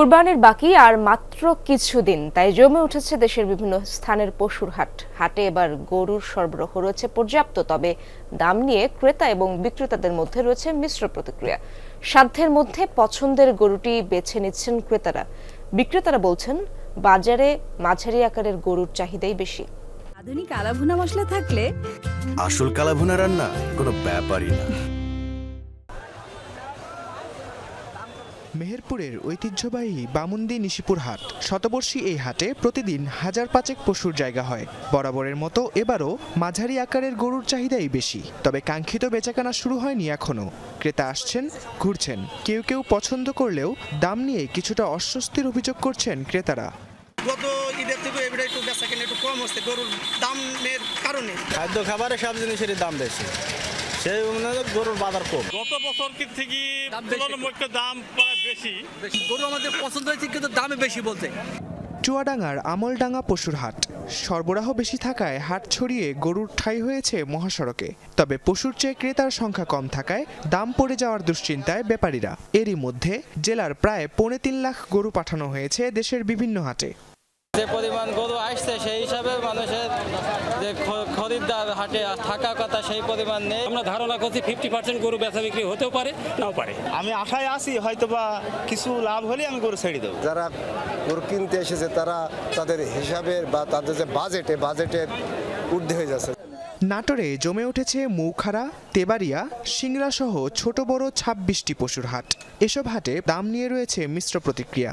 কুরবানির বাকি আর মাত্র কিছুদিন তাই জমে উঠেছে দেশের বিভিন্ন স্থানের পশুর হাট। হাটে এবার গরুর সরবরাহ রয়েছে পর্যাপ্ত তবে দাম নিয়ে ক্রেতা এবং বিক্রেতাদের মধ্যে রয়েছে মিশ্র প্রতিক্রিয়া। সাধ্যের মধ্যে পছন্দের গরুটি বেছে নিচ্ছেন ক্রেতারা। বিক্রেতারা বলছেন বাজারে মাঝারি আকারের গরুর চাহিদাই বেশি। আধুনিক আলাভুনা মশলা থাকলে আসল কালাভুনা রান্না কোনো ব্যাপারই না। মেহেরপুরের ঐতিহ্যবাহী বামুন্দি নিশিপুর হাট। শতবর্ষী এই হাটে প্রতিদিন হাজার পাঁচেক পশুর জায়গা হয়। বরাবরের মতো এবারও মাঝারি আকারের গরুর চাহিদাই বেশি। তবে কাঙ্ক্ষিত বেচাকেনা শুরু হয়নি এখনও ক্রেতা আসছেন ঘুরছেন। কেউ কেউ পছন্দ করলেও দাম নিয়ে কিছুটা অস্বস্তির অভিযোগ করছেন ক্রেতারা। গত ঈদের থেকে এবারে একটু বেচা কেনা একটু কম হচ্ছে গরুর দামের কারণে। খাদ্য খাবারে সব জিনিসের দাম বেশি। সেই অনুযায়ী গরুর বাজার কম। গত বছর থেকে তুলনামূলক দাম প্রায় বেশি। গরু আমাদের পছন্দ হয়েছে কিন্তু দামে বেশি বলতে। চুয়াডাঙ্গার আমলডাঙ্গা পশুর হাট। সরবরাহ বেশি থাকায় হাট ছড়িয়ে গরুর ঠাঁই হয়েছে মহাসড়কে। তবে পশুর চেয়ে ক্রেতার সংখ্যা কম থাকায় দাম পড়ে যাওয়ার দুশ্চিন্তায় ব্যাপারীরা। এরই মধ্যে জেলার প্রায় পৌনে তিন লাখ গরু পাঠানো হয়েছে দেশের বিভিন্ন হাটে। যে পরিমাণ গরু আসছে সেই হিসাবে মানুষের যে খরিদ্দার হাটে থাকা কথা সেই পরিমাণ নেই। আমরা ধারণা করছি ফিফটি পার্সেন্ট গরু বেচা বিক্রি হতেও পারে নাও পারে। আমি আশায় আছি হয়তো বা কিছু লাভ হলে আমি গরু ছেড়ে দেবো। যারা গরু কিনতে এসেছে তারা তাদের হিসাবের বা তাদের যে বাজেটে বাজেটের ঊর্ধ্বে হয়ে যাচ্ছে। নাটোরে জমে উঠেছে মৌখারা তেবাড়িয়া সিংড়া সহ ছোট বড় ছাব্বিশটি পশুর হাট। এসব হাটে দাম নিয়ে রয়েছে মিশ্র প্রতিক্রিয়া।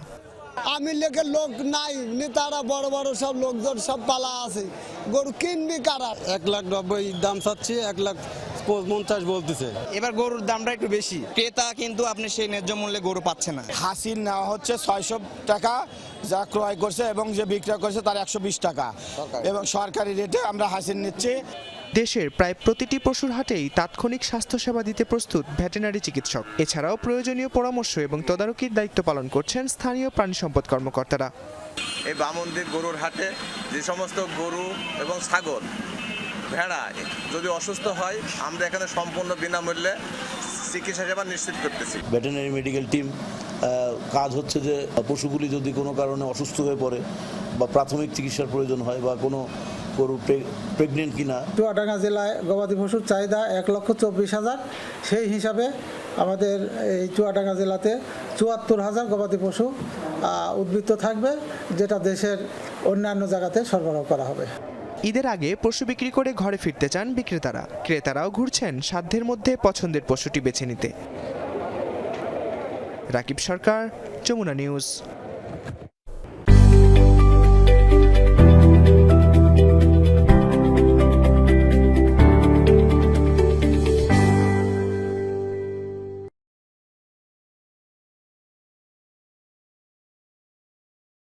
আমি লেখের লোক নাই নেতারা বড় বড় সব লোকজন সব পালা আছে। গরু কিনবি কারা? এক লাখ নব্বই দাম চাচ্ছি এক লাখ পঞ্চাশ বলতেছে। এবার গরুর দামটা একটু বেশি। ক্রেতা কিন্তু আপনি সেই ন্যায্য মূল্যে গরু পাচ্ছে না। হাসির নেওয়া হচ্ছে ছয়শো টাকা যা ক্রয় করছে এবং যে বিক্রয় করছে তার একশো বিশ টাকা। এবং সরকারি রেটে আমরা হাসির নিচ্ছি। দেশের প্রায় প্রতিটি পশুর হাটেই তাৎক্ষণিক স্বাস্থ্যসেবা দিতে প্রস্তুত ভেটেরিনারি চিকিৎসক। এছাড়াও প্রয়োজনীয় পরামর্শ এবং তদারকির দায়িত্ব পালন করছেন স্থানীয় প্রাণী সম্পদ কর্মকর্তারা। এই বামন্দির গরুর হাটে যে সমস্ত গরু এবং ছাগল ভেড়া যদি অসুস্থ হয় আমরা এখানে সম্পূর্ণ বিনামূল্যে চিকিৎসা সেবা নিশ্চিত করতেছি। ভেটেনারি মেডিকেল টিম কাজ হচ্ছে যে পশুগুলি যদি কোনো কারণে অসুস্থ হয়ে পড়ে বা প্রাথমিক চিকিৎসার প্রয়োজন হয় বা কোনো গরু প্রেগনেন্ট কিনা। চুয়াডাঙ্গা জেলায় গবাদি পশুর চাহিদা এক লক্ষ চব্বিশ হাজার। সেই হিসাবে আমাদের এই চুয়াডাঙ্গা জেলাতে চুয়াত্তর হাজার গবাদি পশু উদ্বৃত্ত থাকবে যেটা দেশের অন্যান্য জায়গাতে সরবরাহ করা হবে। ঈদের আগে পশু বিক্রি করে ঘরে ফিরতে চান বিক্রেতারা। ক্রেতারাও ঘুরছেন সাধ্যের মধ্যে পছন্দের পশুটি বেছে নিতে। রাকিব সরকার যমুনা নিউজ।